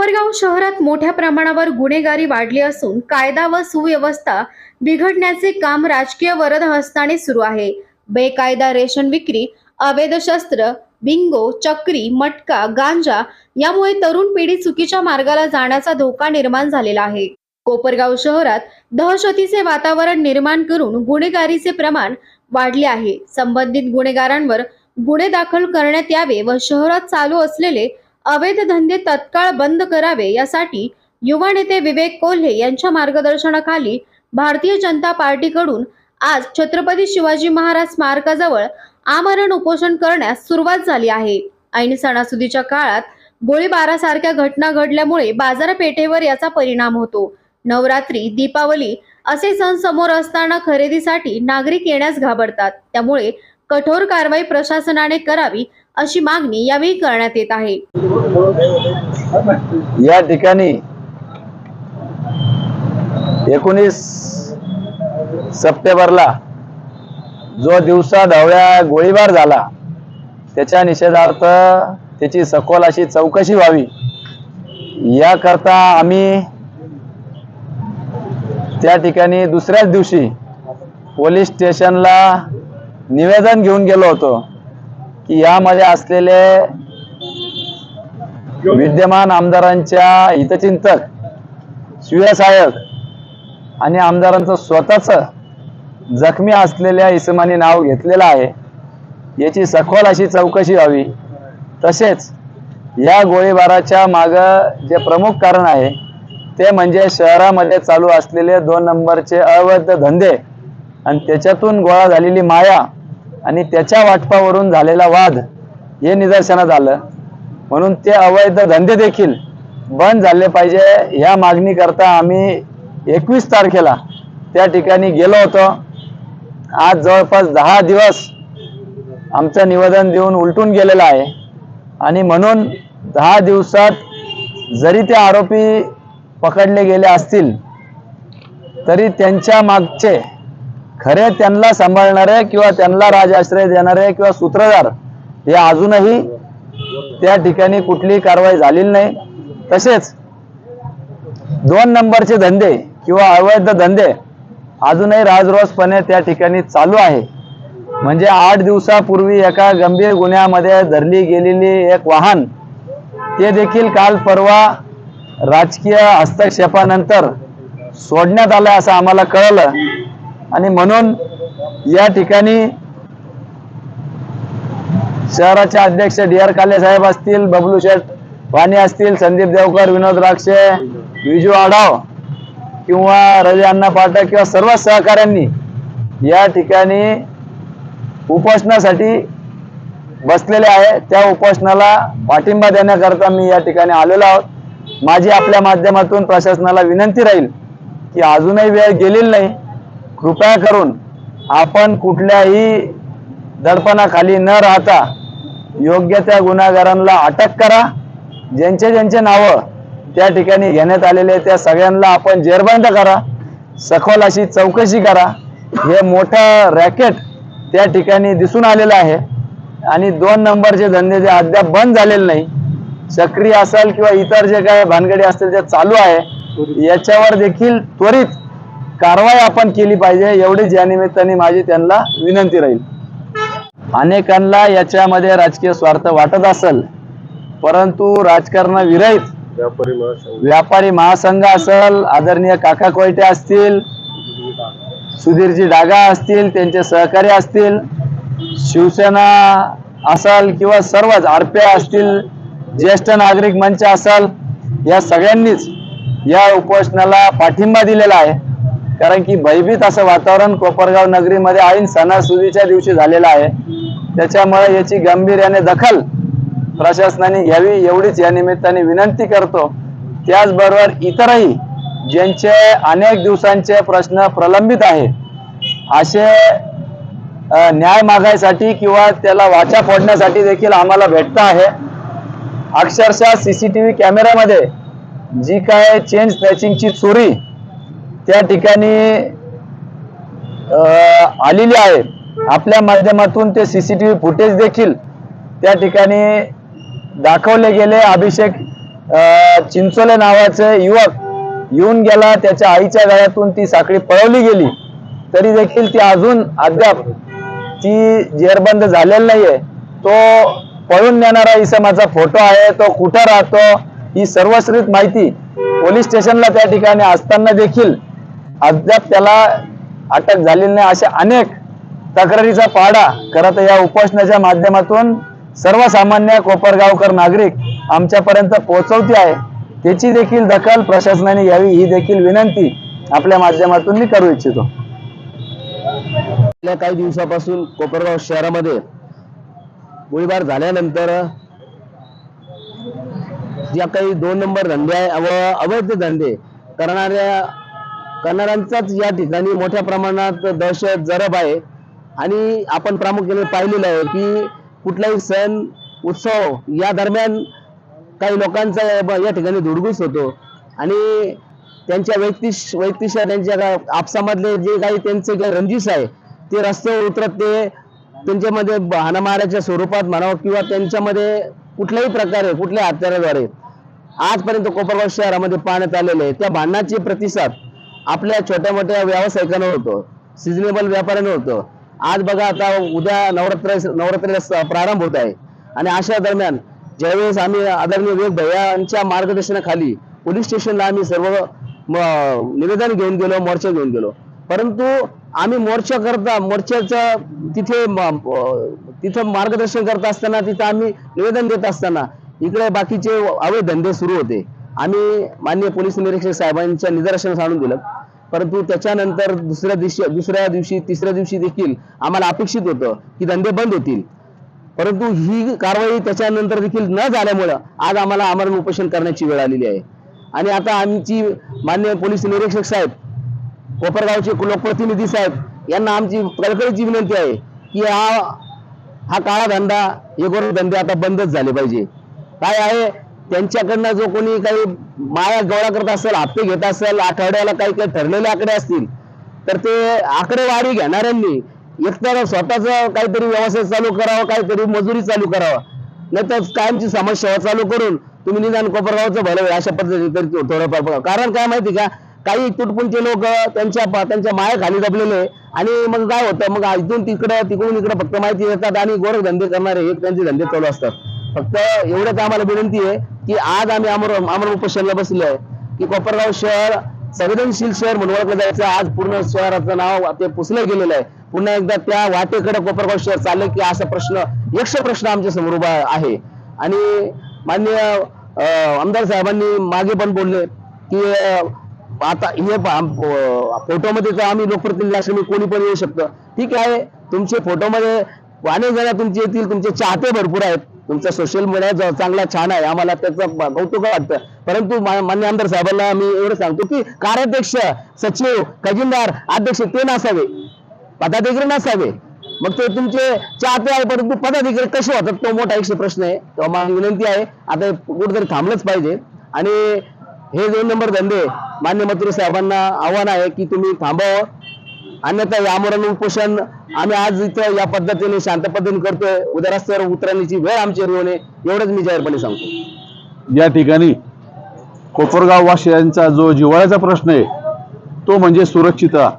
कोपरगाव शहरात मोठ्या प्रमाणावर गुन्हेगारी वाढली असून कायदा व सुव्यवस्था बिघडण्याचे काम राजकीय वरद हस्ताने सुरू आहे. बेकायदा रेशन विक्री अवैध शस्त्र बिंगो चक्री मटका गांजा यामुळे तरुण पिढी चुकीच्या मार्गाला जाण्याचा धोका निर्माण झालेला आहे. कोपरगाव शहरात दहशतीचे वातावरण निर्माण करून गुन्हेगारीचे प्रमाण वाढले आहे. संबंधित गुन्हेगारांवर गुन्हे दाखल करण्यात यावे व शहरात चालू असलेले अवैध धंदे तत्काळ बंद करावे यासाठी युवा नेते विवेक कोल्हे यांच्या मार्गदर्शनाखाली भारतीय जनता पार्टीकडून आज छत्रपती शिवाजी महाराज स्मारकाजवळ आमरण उपोषण करण्यास सुरुवात झाली आहे. ऐन सणासुदीच्या काळात गोळीबारासारख्या घटना घडल्यामुळे बाजारपेठेवर याचा परिणाम होतो. नवरात्री दीपावली असे सण समोर असताना खरेदीसाठी नागरिक येण्यास घाबरतात. त्यामुळे कठोर कारवाई प्रशासनाने करावी अशी मागणी यावेळी करण्यात येत आहे. या ठिकाणी एकोणीस सप्टेंबरला जो दिवसा धावळ्या गोळीबार झाला त्याच्या निषेधार्थ त्याची सखोल अशी चौकशी व्हावी. याकरता आम्ही त्या ठिकाणी दुसऱ्याच दिवशी पोलीस स्टेशनला निवेदन घेऊन गेलो होतो. की यामध्ये असलेले विद्यमान आमदारांच्या हितचिंतक शिवसहायक आणि आमदारांचं स्वतःच जखमी असलेल्या इसमाने नाव घेतलेलं आहे. याची सखोल अशी चौकशी व्हावी. तसेच या गोळीबाराच्या मागं जे प्रमुख कारण आहे ते म्हणजे शहरामध्ये चालू असलेले दोन नंबरचे अवैध धंदे आणि त्याच्यातून गोळा झालेली माया आणि त्याच्या वाटपावरून झालेला वाद हे निदर्शनात आलं. म्हणून ते अवैध धंदे देखील बंद झाले पाहिजे. ह्या मागणी करता आम्ही एकवीस तारखेला त्या ठिकाणी गेलो होतो. आज जवळपास दहा दिवस आमचं निवेदन देऊन उलटून गेलेलं आहे. आणि म्हणून दहा दिवसात जरी ते आरोपी पकडले गेले असतील तरी त्यांच्या मागचे खरे त्यांना सांभाळणारे किंवा त्यांना राजाश्रय देणारे किंवा सूत्रधार हे अजूनही त्या ठिकाणी कुठलीही कारवाई झालेली नाही. तसेच दोन नंबरचे धंदे किंवा अवैध धंदे अजूनही राजरोसपणे त्या ठिकाणी चालू आहे. म्हणजे आठ दिवसापूर्वी एका गंभीर गुन्ह्यामध्ये धरली गेलेली एक वाहन ते देखील काल परवा राजकीय हस्तक्षेपानंतर सोडण्यात आलं असं आम्हाला कळलं. आणि म्हणून या ठिकाणी शहराचे अध्यक्ष डी आर काले साहेब असतील बबलू शेठ वाणी असतील संदीप देवकर विनोद राक्षे विजू आढाव किंवा रवी अण्णा पाठक किंवा सर्व सहकाऱ्यांनी या ठिकाणी उपोषणासाठी बसलेले आहे. त्या उपोषणाला पाठिंबा देण्याकरता मी या ठिकाणी आलेलो आहोत. माझी आपल्या माध्यमातून प्रशासनाला विनंती राहील की अजूनही वेळ गेलेली नाही. कृपया करून आपण कुठल्याही दडपणाखाली न राहता योग्य त्या गुन्हेगारांना अटक करा. ज्यांचे ज्यांचे नावं त्या ठिकाणी घेण्यात आलेले त्या सगळ्यांना आपण जेरबंद करा. सखोल अशी चौकशी करा. हे मोठं रॅकेट त्या ठिकाणी दिसून आलेलं आहे. आणि दोन नंबरचे धंदे जे अद्याप बंद झालेले नाही सक्रिय असेल किंवा इतर जे काय भानगडी असतील ते चालू आहे. याच्यावर देखील त्वरित कारवाई आपण केली पाहिजे एवढीच या निमित्ताने माझी त्यांना विनंती राहील. अनेकांना याच्यामध्ये राजकीय स्वार्थ वाटत असेल परंतु राजकारणाविरहित व्यापारी महासंघ. व्यापारी महासंघ असेल आदरणीय काका कोयटे असतील सुधीरजी डागा असतील त्यांचे सहकारी असतील शिवसेना असाल किंवा सर्वच आरपे असतील ज्येष्ठ नागरिक मंच असाल या सगळ्यांनीच या उपोषणाला पाठिंबा दिलेला आहे. कारण की भयभीत असं वातावरण कोपरगाव नगरीमध्ये ऐन सणासुदीच्या दिवशी झालेलं आहे. त्याच्यामुळे याची गांभीर्याने दखल प्रशासनाने घ्यावी एवढीच या निमित्ताने विनंती करतो. त्याचबरोबर इतरही ज्यांचे अनेक दिवसांचे प्रश्न प्रलंबित आहे असे न्याय मागायसाठी किंवा त्याला वाचा फोडण्यासाठी देखील आम्हाला भेटत आहे. अक्षरशः सीसीटीव्ही कॅमेऱ्यामध्ये जी काय चेंज स्नॅचिंगची चोरी त्या ठिकाणी अ, आलेली आहे. आपल्या माध्यमातून ते सीसीटीव्ही फुटेज देखील त्या ठिकाणी दाखवले गेले. अभिषेक अं, चिंचोले नावाचे युवक येऊन गेला. त्याच्या आईच्या गळ्यातून ती साखळी पळवली गेली. तरी देखील ती अजून अद्याप ती जेरबंद झालेली नाहीये. तो पळून नेणारा इसमाचा फोटो आहे. तो कुठं राहतो? ही सर्वश्रित माहिती पोलीस स्टेशनला त्या ठिकाणी असताना देखील अद्याप त्याला अटक झालेली नाही अशा अनेक तक्रारीचा पाडा खरं तर या उपोषणाच्या माध्यमातून सर्वसामान्य कोपरगावकर नागरिक आमच्यापर्यंत पोहोचवते आहे. त्याची देखील दखल प्रशासनाने घ्यावी ही देखील विनंती आपल्या माध्यमातून मी करू इच्छितो. गेल्या काही दिवसापासून कोपरगाव शहरामध्ये गोळीबार झाल्यानंतर ज्या काही दोन नंबर धंदे आहे व अवैध धंदे करणाऱ्या करणाऱ्यांचाच या ठिकाणी मोठ्या प्रमाणात दहशत जरब आहे. आणि आपण प्रामुख्याने पाहिलेलं आहे की कुठलाही सण उत्सव या दरम्यान काही लोकांचा या ठिकाणी धुडगूस होतो. आणि त्यांच्या व्यक्तिश व्यक्तिशा त्यांच्या आपसामधले जे काही त्यांचे काही रंजिश आहे ते रस्त्यावर उतरत ते त्यांच्यामध्ये हाणामाऱ्याच्या स्वरूपात म्हणावं किंवा त्यांच्यामध्ये कुठल्याही प्रकारे कुठल्याही हत्याराद्वारे आजपर्यंत कोपरगाव शहरामध्ये पाहण्यात आलेले आहे. त्या भांडणाचे प्रतिसाद आपल्या छोट्या मोठ्या व्यावसायिकांना होतो. सिजनेबल व्यापाऱ्यांना होतं. आज बघा आता उद्या नवरात्र नवरात्रीला प्रारंभ होत आहे. आणि अशा दरम्यान ज्यावेळेस आम्ही आदरणीय वेग भैयांच्या मार्गदर्शनाखाली पोलीस स्टेशनला आम्ही सर्व निवेदन घेऊन गेलो मोर्चा घेऊन गेलो. परंतु आम्ही मोर्चा करता मोर्चाचं तिथे तिथं मार्गदर्शन करत असताना तिथं आम्ही निवेदन देत असताना इकडे बाकीचे अवैध धंदे सुरू होते. आम्ही मान्य पोलीस निरीक्षक साहेबांच्या निदर्शनास आणून दिलं. परंतु त्याच्यानंतर दुसऱ्या दिवशी दुसऱ्या दिवशी तिसऱ्या दिवशी देखील आम्हाला अपेक्षित होतं की धंदे बंद होतील. परंतु ही कारवाई त्याच्यानंतर देखील न झाल्यामुळं आज आम्हाला आमरण उपोषण करण्याची वेळ आलेली आहे. आणि आता आमची मान्य पोलीस निरीक्षक साहेब कोपरगावचे लोकप्रतिनिधी साहेब यांना आमची कळकळीची विनंती आहे की हा हा काळा धंदा हे धंदे आता बंदच झाले पाहिजे. काय आहे? त्यांच्याकडनं जो कोणी काही माया गोळा करत असेल हप्ते घेत असेल आठवड्याला काही काही ठरलेले आकडे असतील तर ते आकडेवारी घेणाऱ्यांनी एकतर स्वतःच काहीतरी व्यवसाय चालू करावा काहीतरी मजुरी चालू करावा. नाही तर कायमची समस्या चालू करून तुम्ही निदान कोपरगावचं भलं होईल अशा पद्धतीने थोडंफार कारण काय माहिती का काही तुटपुंचे लोक त्यांच्या त्यांच्या मायाखाली दबलेले आणि मग काय होतं मग इथून तिकडं तिकडून इकडं फक्त माहिती देतात आणि गोरखधंदे करणारे हे त्यांचे धंदे चालू असतात. फक्त एवढंच आम्हाला विनंती आहे की आज आम्ही अमर अमर उपोषणला बसलो आहे की कोपरगाव शहर संवेदनशील शहर म्हणून ओळखलं जायचं. आज पूर्ण शहराचं नाव ते पुसलं गेलेलं आहे. पुन्हा एकदा त्या वाटेकडे कोपरगाव शहर चाललं की असा प्रश्न यक्ष प्रश्न आमच्यासमोर उभा आहे. आणि मान्य आमदार साहेबांनी मागे पण बोलले की आता हे फोटोमध्ये तर आम्ही लोकप्रतिनिधी असल्यामुळे कोणी पण येऊ शकतं. ठीक आहे तुमचे फोटोमध्ये अनेक जण तुमचे येतील तुमचे चाहते भरपूर आहेत. तुमचा सोशल मीडिया जो चांगला छान आहे. आम्हाला त्याचं कौतुक वाटतं. परंतु मान्य आमदार साहेबांना मी एवढं सांगतो की कार्याध्यक्ष सचिव खजिनदार अध्यक्ष ते नसावे. पदाधिकारी नसावे. मग ते तुमचे चाहते आहे परंतु पदाधिकारी कसे होतात तो मोठा एकशे प्रश्न आहे. तेव्हा माझी विनंती आहे. आता कुठेतरी थांबलंच पाहिजे. आणि हे दोन नंबर धंदे मान्य मंत्री साहेबांना आव्हान आहे की तुम्ही थांबावं अन्यथा यामुळे उपोषण. आम्ही आज इथं या पद्धतीने शांत पद्धतीने करतोय. उद्या रस्त्यावर उतरण्याची वेळ आमची येऊ एवढंच मी जाहीरपणे सांगतो. या ठिकाणी कोपरगाव वासियांचा जो जिव्हाळ्याचा प्रश्न आहे तो म्हणजे सुरक्षितता.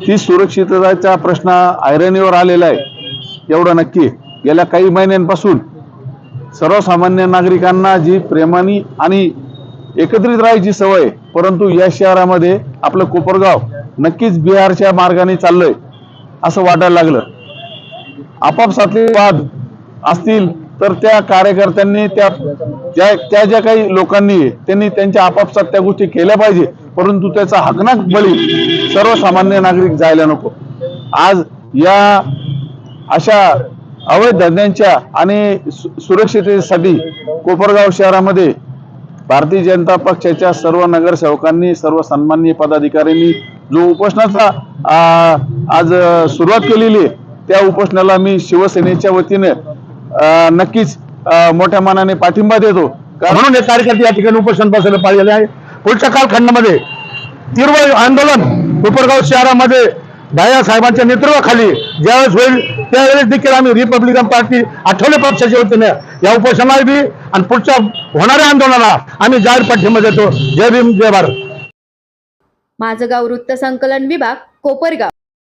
ही सुरक्षिततेचा प्रश्न ऐरणीवर आलेला आहे एवढं नक्की गेल्या काही महिन्यांपासून सर्वसामान्य नागरिकांना जी प्रेमानी आणि एकत्रित राहायची सवय परंतु या शहरामध्ये आपलं कोपरगाव नक्कीच बिहारच्या मार्गाने चाललंय असं वाटायला लागलं. आपापसातले वाद असतील तर त्या कार्यकर्त्यांनी त्या ज्या त्या ज्या काही लोकांनी त्यांनी त्यांच्या आपापसात त्या गोष्टी केल्या पाहिजे परंतु त्याचा हकनाक बळी सर्वसामान्य नागरिक जायला नको. आज या अशा अवैध धंद्यांच्या आणि सुरक्षिततेसाठी कोपरगाव शहरामध्ये भारतीय जनता पक्षाच्या सर्व नगरसेवकांनी सर्व सन्माननीय पदाधिकाऱ्यांनी जो उपोषणाचा आज सुरुवात केलेली आहे त्या उपोषणाला मी शिवसेनेच्या वतीने नक्कीच मोठ्या मनाने पाठिंबा देतो. म्हणून हे कार्यकर्ते या ठिकाणी उपोषण बसायला पाहिजे आहे. पुढच्या कालखंडामध्ये तीव्र आंदोलन उपरगाव शहरामध्ये भाया साहेबांच्या नेतृत्वाखाली ज्यावेळेस होईल त्यावेळेस देखील आम्ही रिपब्लिकन पार्टी आठवले पक्षाच्या वतीने या उपोषणाला बी आणि पुढच्या होणाऱ्या आंदोलनाला आम्ही जाहीर पाठिंबा देतो. जय भीम जय भारत. माझं गाव वृत्त संकलन विभाग कोपरगाव.